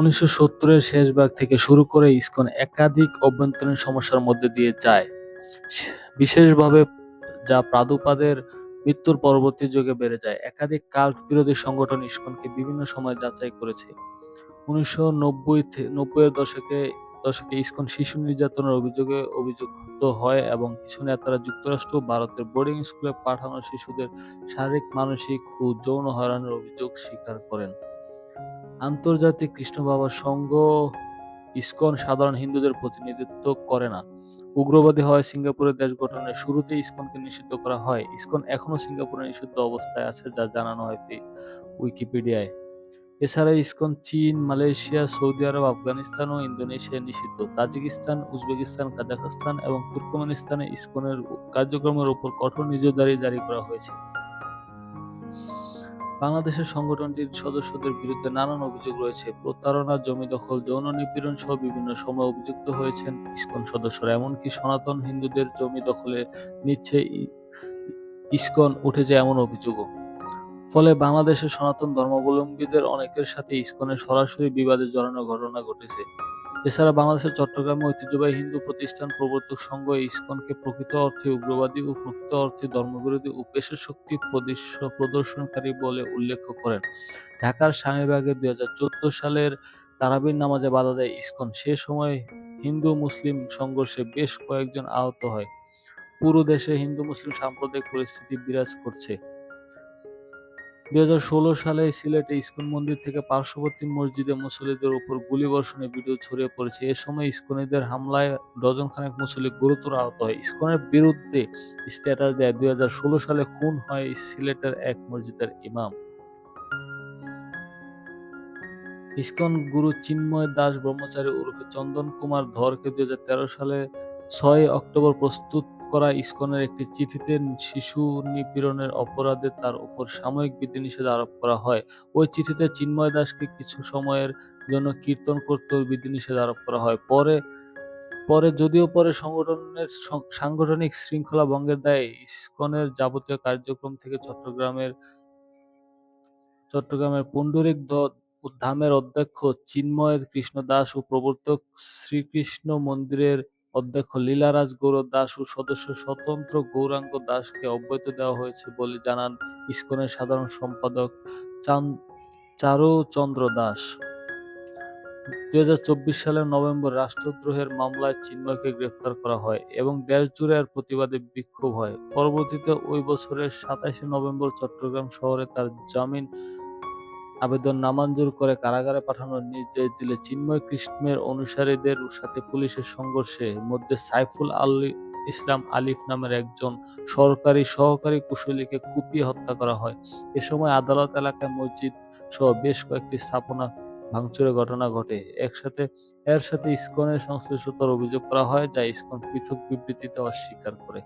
উনিশশো সত্তরের শেষ ভাগ থেকে শুরু করে ইসকন একাধিক অভ্যন্তরীণ সমস্যার মধ্যে দিয়ে যায়, বিশেষভাবে যা প্রাদুপাদের মৃত্যুর পরবর্তী যুগে বেড়ে যায়। একাধিক কাল্ট বিরোধী সংগঠন ইসকনকে বিভিন্ন সময় যাচাই করেছে। উনিশশো নব্বই নব্বইয়ের দশকে দশকে ইসকন শিশু নির্যাতনের অভিযোগে অভিযুক্ত হয় এবং কিছু নেতারা যুক্তরাষ্ট্র ভারতের বোর্ডিং স্কুলে পাঠানো শিশুদের শারীরিক, মানসিক ও যৌন হয়রানির অভিযোগ স্বীকার করেন। আন্তর্জাতিক কৃষ্ণ বাবা সংঘ ইসকন সাধারণ হিন্দুদের প্রতিনিধিত্ব করে না। উগ্রবাদী হয় সিঙ্গাপুরের দেশ গঠনের শুরুতেই ইসকনকে নিষিদ্ধ করা হয়। ইসকন এখনও সিঙ্গাপুরে নিষিদ্ধ অবস্থায় আছে যা জানানো হয় উইকিপিডিয়ায়। এছাড়া ইসকন চীন, মালয়েশিয়া, সৌদি আরব, আফগানিস্তান ও ইন্দোনেশিয়ায় নিষিদ্ধ। তাজিকিস্তান, উজবেকিস্তান, কাজাখস্তান এবং তুর্কমেনিস্তানে ইসকনের কার্যক্রমের উপর কঠোর নজরদারি জারি করা হয়েছে। বাংলাদেশের সংগঠনটির সদস্যদের বিরুদ্ধে নানান অভিযোগ রয়েছে। প্রতারণা, জমি দখল, যৌন নিপীড়ন সহ বিভিন্ন সময় অভিযুক্ত হয়েছেন ইসকন সদস্যরা। এমনকি সনাতন হিন্দুদের জমি দখলে নিচ্ছে ইসকন উঠেছে এমন অভিযোগও। ফলে বাংলাদেশের সনাতন ধর্মাবলম্বীদের অনেকের সাথে ইসকনের সরাসরি বিবাদে জড়ানোর ঘটনা ঘটেছে। এছাড়া বাংলাদেশের চট্টগ্রামে ঐতিহ্যবাহী হিন্দু প্রতিষ্ঠান প্রবর্তক সংঘ ইসকনকে প্রকৃত অর্থে উগ্রবাদী ও প্রকৃত অর্থে ধর্মবিরোধী ও পেশাশক্তি প্রদর্শনকারী বলে উল্লেখ করেন। ঢাকার স্বামীবাগে দুই হাজার চোদ্দ সালের তারাবির নামাজে বাধা দেয় ইসকন। সে সময় হিন্দু-মুসলিম সংঘর্ষে বেশ কয়েকজন আহত হয়। পুরো দেশে হিন্দু-মুসলিম সাম্প্রদায়িক পরিস্থিতি বিরাজ করছে। দুই হাজার ষোলো সালে সিলেটে ইসকন মন্দির থেকে পার্শ্ববর্তী মসজিদে মুসল্লিদের উপর গুলিবর্ষণের ভিডিও ছড়িয়ে পড়েছে। এ সময় ইসকনিদের হামলায় ডজন খানেক মুসল্লি গুরুতর আহত হয়। ইসকনের বিরুদ্ধে স্ট্যাটাস দেয় দুই হাজার ষোলো সালে খুন হয় সিলেটের এক মসজিদের ইমাম। ইসকন গুরু চিন্ময় দাস ব্রহ্মচারী ওরফে চন্দন কুমার ধরকে দু হাজার তেরো সালে ছয় অক্টোবর প্রস্তুত করা ইসকনের একটি চিঠিতে শিশু নিপীড়নের অপরাধে তার উপর সাময়িক বিধিনিষেধ আরোপ করা হয়। ওই চিঠিতে চিন্ময় দাসকে কিছু সময়ের জন্য কীর্তন করতেও বিধিনিষেধ আরোপ করা হয়। পরে পরে যদিও পরে সংগঠনের সাংগঠনিক শৃঙ্খলা ভঙ্গের দায়ে ইসকনের যাবতীয় কার্যক্রম থেকে চট্টগ্রামের চট্টগ্রামের পুণ্ডরিক ধামের অধ্যক্ষ চিন্ময় কৃষ্ণ দাস ও প্রবর্তক শ্রীকৃষ্ণ মন্দিরের অধ্যক্ষ লীলারাজ গৌর দাস ও সদস্য স্বতন্ত্র গৌরাঙ্গ দাসকে অব্যাহতি দেওয়া হয়েছে বলে জানান ইসকনের সাধারণ সম্পাদক চারুচন্দ্র দাস। দুই সালের নভেম্বর রাষ্ট্রদ্রোহের মামলায় চিন্ময়কে গ্রেফতার করা হয় এবং দেশজুড়ে এর প্রতিবাদে বিক্ষোভ হয়। পরবর্তীতে ওই বছরের সাতাশে নভেম্বর চট্টগ্রাম শহরে তার জামিন আবেদন নামঞ্জুর করে কারাগারে পাঠানোর নির্দেশ দিলে চিন্ময় কৃষ্ণের অনুসারীদের সাথে পুলিশের সংঘর্ষে মধ্যে সাইফুল আলী ইসলাম আলিফ নামের একজন সরকারি সহকারী কুশলীকে কুপিয়ে হত্যা করা হয়। এ সময় আদালত এলাকায় মসজিদ সহ বেশ কয়েকটি স্থাপনা ভাঙচুরের ঘটনা ঘটে। একসাথে, এর সাথে ইসকনের সংশ্লিষ্টতার অভিযোগ করা হয় যা ইসকন পৃথক বিবৃতিতে অস্বীকার করে।